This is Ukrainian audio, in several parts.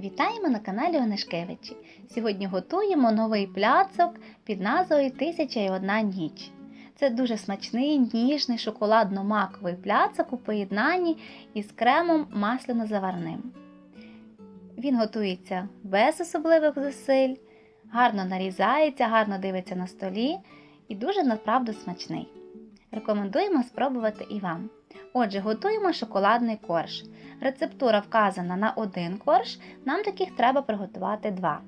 Вітаємо на каналі Онешкевичі. Сьогодні готуємо новий пляцок під назвою Тисяча і одна ніч. Це дуже смачний, ніжний шоколадно-маковий пляцок у поєднанні із кремом масляно-заварним. Він готується без особливих зусиль, гарно нарізається, гарно дивиться на столі і дуже направду смачний. Рекомендуємо спробувати і вам. Отже, готуємо шоколадний корж. Рецептура вказана на один корж, нам таких треба приготувати два.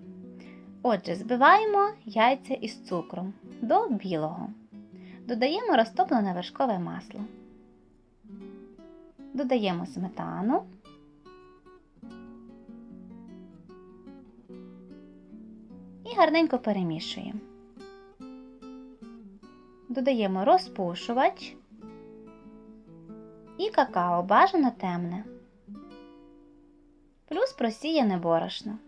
Отже, збиваємо яйця із цукром до білого. Додаємо розтоплене вершкове масло. Додаємо сметану. І гарненько перемішуємо. Додаємо розпушувач і какао бажано темне, плюс просіяне борошно.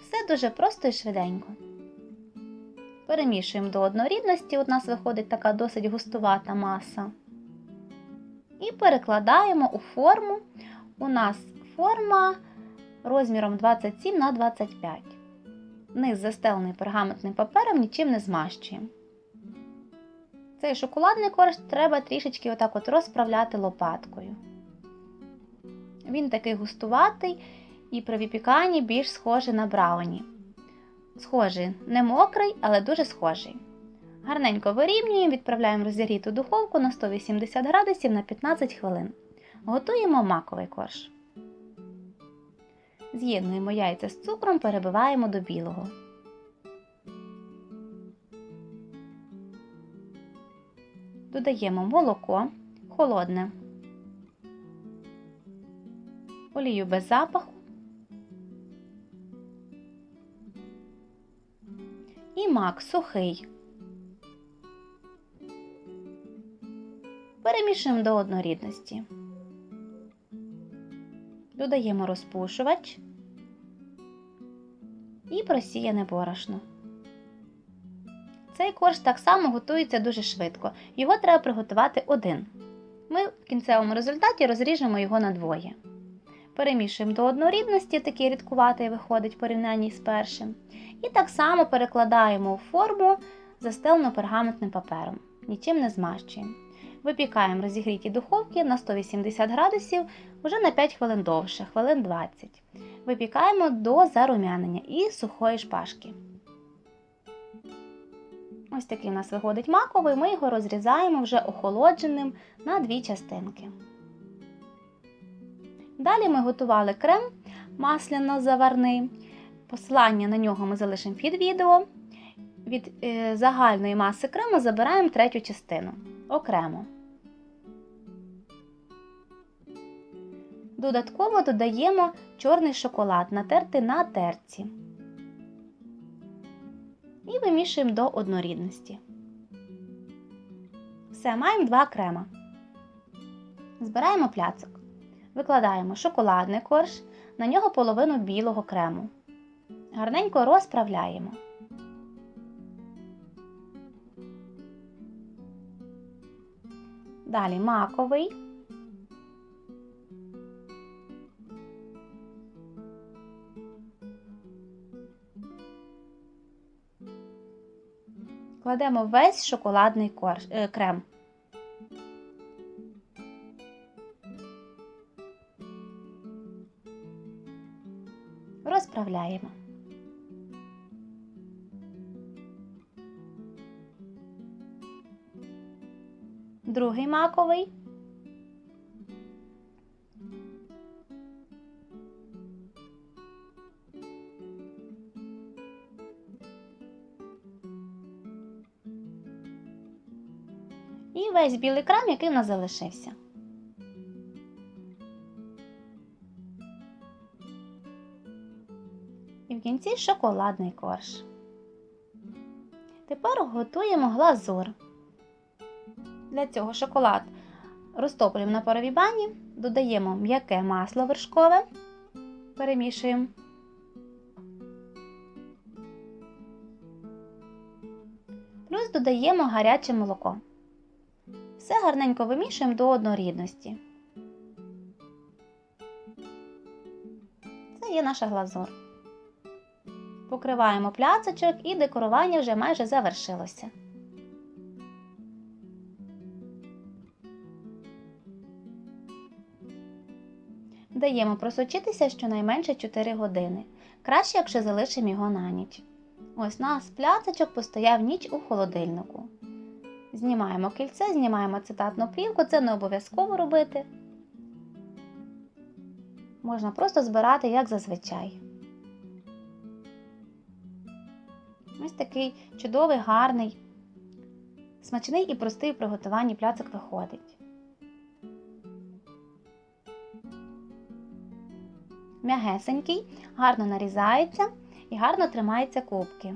Все дуже просто і швиденько. Перемішуємо до однорідності, у нас виходить така досить густувата маса. І перекладаємо у форму. У нас форма розміром 27 на 25. Низ застелений пергаментним папером, нічим не змащуємо. Цей шоколадний корж треба трішечки отак от розправляти лопаткою. Він такий густуватий і при випіканні більш схожий на брауні. Схожий, не мокрий, але дуже схожий. Гарненько вирівнюємо, відправляємо розігріту духовку на 180 градусів на 15 хвилин. Готуємо маковий корж. З'єднуємо яйця з цукром, перебиваємо до білого. Додаємо молоко холодне, олію без запаху і мак сухий. Перемішуємо до однорідності. Додаємо розпушувач і просіяне борошно. Цей корж так само готується дуже швидко. Його треба приготувати один. Ми в кінцевому результаті розріжемо його на двоє. Перемішуємо до однорідності, такий рідкуватий виходить в порівнянні з першим. І так само перекладаємо у форму, застелену пергаментним папером. Нічим не змащуємо. Випікаємо розігріті духовки на 180 градусів вже на 5 хвилин довше, хвилин 20. Випікаємо до зарум'янення і сухої шпажки. Ось такий у нас виходить маковий, ми його розрізаємо вже охолодженим на дві частинки. Далі ми готували крем масляно-заварний. Посилання на нього ми залишимо під відео. Від е, загальної маси крему забираємо третю частину окремо. Додатково додаємо чорний шоколад, натертий на терці. І вимішуємо до однорідності. Все, маємо два крема. Збираємо пляцок. Викладаємо шоколадний корж, на нього половину білого крему. Гарненько розправляємо. Далі маковий. Кладемо весь шоколадний е, крем. Розправляємо. Другий маковий. І весь білий крем, який в нас залишився. І в кінці шоколадний корж. Тепер готуємо глазур. Для цього шоколад розтоплюємо на паровій бані, додаємо м'яке масло вершкове, перемішуємо. Плюс додаємо гаряче молоко. Все гарненько вимішуємо до однорідності. Це є наша глазур. Покриваємо пляцочок і декорування вже майже завершилося. Даємо просочитися щонайменше 4 години. Краще, якщо залишимо його на ніч. Ось наш пляцочок постояв ніч у холодильнику. Знімаємо кільце, знімаємо цитатну плівку, це не обов'язково робити. Можна просто збирати, як зазвичай. Ось такий чудовий, гарний, смачний і простий в приготуванні пляцок виходить. М'ягесенький, гарно нарізається і гарно тримається кубки.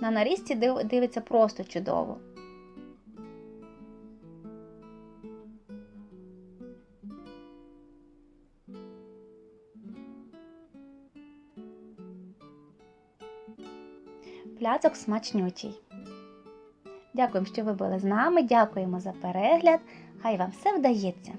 На нарізці дивиться просто чудово. Пляцок смачнючий. Дякуємо, що ви були з нами. Дякуємо за перегляд. Хай вам все вдається!